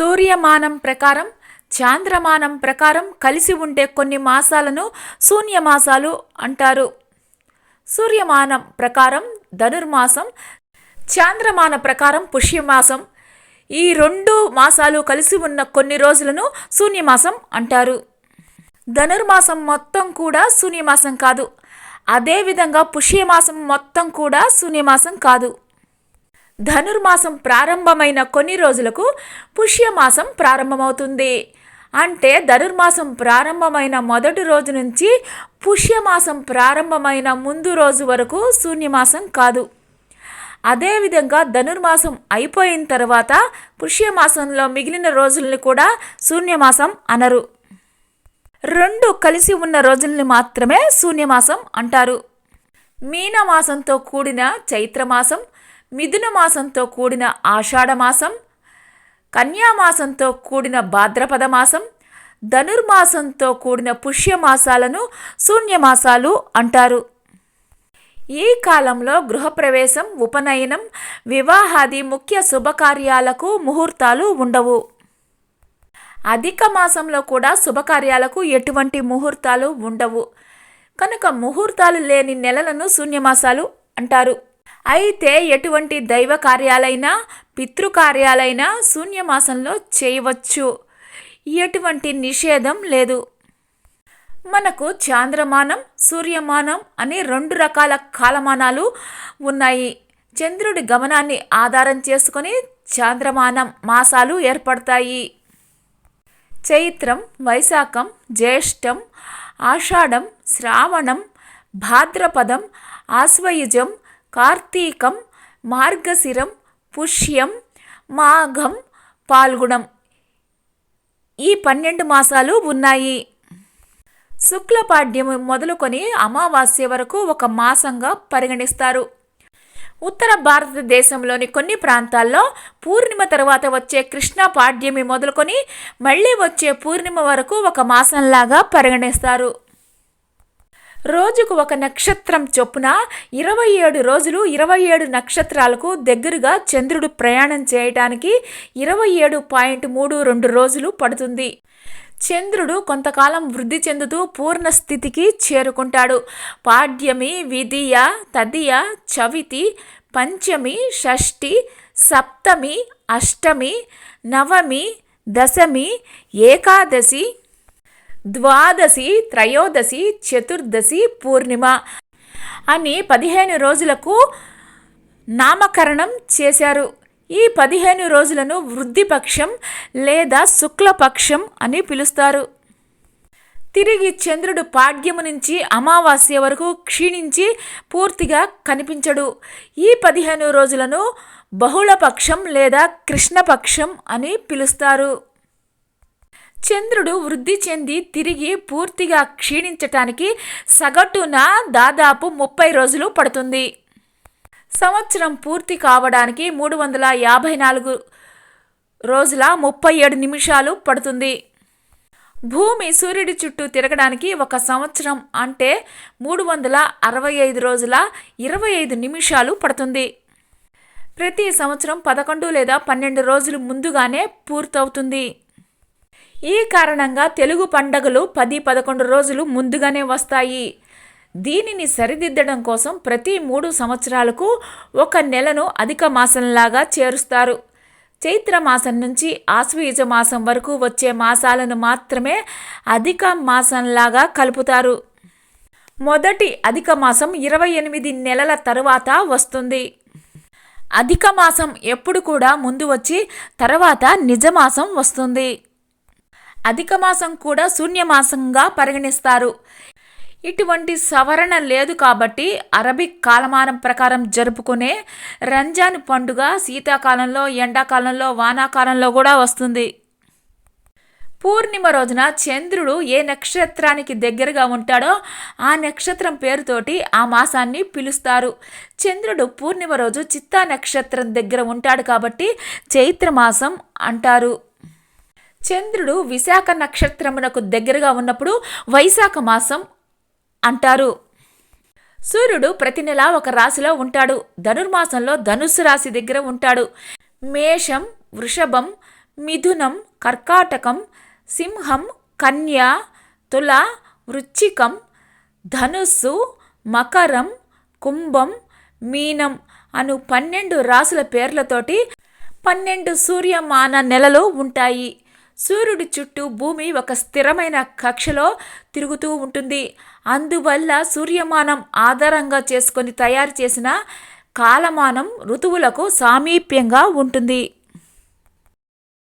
సూర్యమానం ప్రకారం చాంద్రమానం ప్రకారం కలిసి ఉండే కొన్ని మాసాలను శూన్యమాసాలు అంటారు. సూర్యమానం ప్రకారం ధనుర్మాసం చాంద్రమాన ప్రకారం పుష్యమాసం. ఈ రెండు మాసాలు కలిసి ఉన్న కొన్ని రోజులను శూన్యమాసం అంటారు. ధనుర్మాసం మొత్తం కూడా శూన్యమాసం కాదు. అదేవిధంగా పుష్యమాసం మొత్తం కూడా శూన్యమాసం కాదు. ధనుర్మాసం ప్రారంభమైన కొన్ని రోజులకు పుష్యమాసం ప్రారంభమవుతుంది. అంటే ధనుర్మాసం ప్రారంభమైన మొదటి రోజు నుంచి పుష్యమాసం ప్రారంభమైన ముందు రోజు వరకు శూన్యమాసం కాదు. అదేవిధంగా ధనుర్మాసం అయిపోయిన తర్వాత పుష్యమాసంలో మిగిలిన రోజుల్ని కూడా శూన్యమాసం అనరు. రెండు కలిసి ఉన్న రోజుల్ని మాత్రమే శూన్యమాసం అంటారు. మీనమాసంతో కూడిన చైత్రమాసం మిథున మాసంతో కూడిన ఆషాఢమాసం కన్యామాసంతో కూడిన భాద్రపద మాసం ధనుర్మాసంతో కూడిన పుష్యమాసాలను శూన్యమాసాలు అంటారు. ఈ కాలంలో గృహప్రవేశం ఉపనయనం వివాహాది ముఖ్య శుభకార్యాలకు ముహూర్తాలు ఉండవు. అధిక మాసంలో కూడా శుభకార్యాలకు ఎటువంటి ముహూర్తాలు ఉండవు. కనుక ముహూర్తాలు లేని నెలలను శూన్యమాసాలు అంటారు. అయితే ఎటువంటి దైవ కార్యాలైనా పితృకార్యాలైనా శూన్యమాసంలో చేయవచ్చు. ఎటువంటి నిషేధం లేదు. మనకు చాంద్రమానం సూర్యమానం అని రెండు రకాల కాలమానాలు ఉన్నాయి. చంద్రుడి గమనాన్ని ఆధారం చేసుకొని చాంద్రమానం మాసాలు ఏర్పడతాయి. చైత్రం వైశాఖం జ్యేష్టం ఆషాఢం శ్రావణం భాద్రపదం ఆశ్వయుజం కార్తీకం మార్గశిరం పుష్యం మాఘం పాల్గుణం. ఈ పన్నెండు మాసాలు ఉన్నాయి. శుక్లపాడ్యము మొదలుకొని అమావాస్య వరకు ఒక మాసంగా పరిగణిస్తారు. ఉత్తర భారతదేశంలోని కొన్ని ప్రాంతాల్లో పూర్ణిమ తర్వాత వచ్చే కృష్ణ పాడ్యమి మొదలుకొని మళ్ళీ వచ్చే పూర్ణిమ వరకు ఒక మాసంలాగా పరిగణిస్తారు. రోజుకు ఒక నక్షత్రం చొప్పున ఇరవై ఏడు రోజులు ఇరవై ఏడు నక్షత్రాలకు దగ్గరగా చంద్రుడు ప్రయాణం చేయటానికి ఇరవై ఏడు పాయింట్ మూడు రెండు రోజులు పడుతుంది. చంద్రుడు కొంతకాలం వృద్ధి చెందుతూ పూర్ణ స్థితికి చేరుకుంటాడు. పాడ్యమి విధియ తదియ చవితి పంచమి షష్ఠి సప్తమి అష్టమి నవమి దశమి ఏకాదశి ద్వాదశి త్రయోదశి చతుర్దశి పూర్ణిమ అని పదిహేను రోజులకు నామకరణం చేశారు. ఈ పదిహేను రోజులను వృద్ధిపక్షం లేదా శుక్లపక్షం అని పిలుస్తారు. తిరిగి చంద్రుడు పాడ్యము నుంచి అమావాస్య వరకు క్షీణించి పూర్తిగా కనిపించడు. ఈ పదిహేను రోజులను బహుళపక్షం లేదా కృష్ణపక్షం అని పిలుస్తారు. చంద్రుడు వృద్ధి చెంది తిరిగి పూర్తిగా క్షీణించటానికి సగటున దాదాపు ముప్పై రోజులు పడుతుంది. సంవత్సరం పూర్తి కావడానికి మూడు వందల యాభై నాలుగు రోజుల ముప్పై ఏడు నిమిషాలు పడుతుంది. భూమి సూర్యుడి చుట్టూ తిరగడానికి ఒక సంవత్సరం అంటే మూడు వందల అరవై ఐదు రోజుల ఇరవై ఐదు నిమిషాలు పడుతుంది. ప్రతి సంవత్సరం పదకొండు లేదా పన్నెండు రోజులు ముందుగానే పూర్తవుతుంది. ఈ కారణంగా తెలుగు పండగలు పది పదకొండు రోజులు ముందుగానే వస్తాయి. దీనిని సరిదిద్దడం కోసం ప్రతి మూడు సంవత్సరాలకు ఒక నెలను అధిక మాసంలాగా చేరుస్తారు. చైత్ర మాసం నుంచి ఆశ్వయుజ మాసం వరకు వచ్చే మాసాలను మాత్రమే అధిక మాసంలాగా కలుపుతారు. మొదటి అధిక మాసం ఇరవై ఎనిమిది నెలల తరువాత వస్తుంది. అధిక మాసం ఎప్పుడు కూడా ముందు వచ్చి తర్వాత నిజమాసం వస్తుంది. అధిక మాసం కూడా శూన్యమాసంగా పరిగణిస్తారు. ఇటువంటి సవరణ లేదు కాబట్టి అరబిక్ కాలమానం ప్రకారం జరుపుకునే రంజాన్ పండుగ శీతాకాలంలో ఎండాకాలంలో వానాకాలంలో కూడా వస్తుంది. పూర్ణిమ రోజున చంద్రుడు ఏ నక్షత్రానికి దగ్గరగా ఉంటాడో ఆ నక్షత్రం పేరుతోటి ఆ మాసాన్ని పిలుస్తారు. చంద్రుడు పూర్ణిమ రోజు చిత్తా నక్షత్రం దగ్గర ఉంటాడు కాబట్టి చైత్రమాసం అంటారు. చంద్రుడు విశాఖ నక్షత్రమునకు దగ్గరగా ఉన్నప్పుడు వైశాఖ మాసం అంటారు. సూర్యుడు ప్రతి నెల ఒక రాశిలో ఉంటాడు. ధనుర్మాసంలో ధనుస్సు రాశి దగ్గర ఉంటాడు. మేషం వృషభం మిథునం కర్కాటకం సింహం కన్య తుల వృచ్చికం ధనుస్సు మకరం కుంభం మీనం అను పన్నెండు రాసుల పేర్లతోటి పన్నెండు సూర్యమాన నెలలు ఉంటాయి. సూర్యుడి చుట్టూ భూమి ఒక స్థిరమైన కక్షలో తిరుగుతూ ఉంటుంది. అందువల్ల సూర్యమానం ఆధారంగా చేసుకొని తయారు చేసిన కాలమానం ఋతువులకు సామీప్యంగా ఉంటుంది.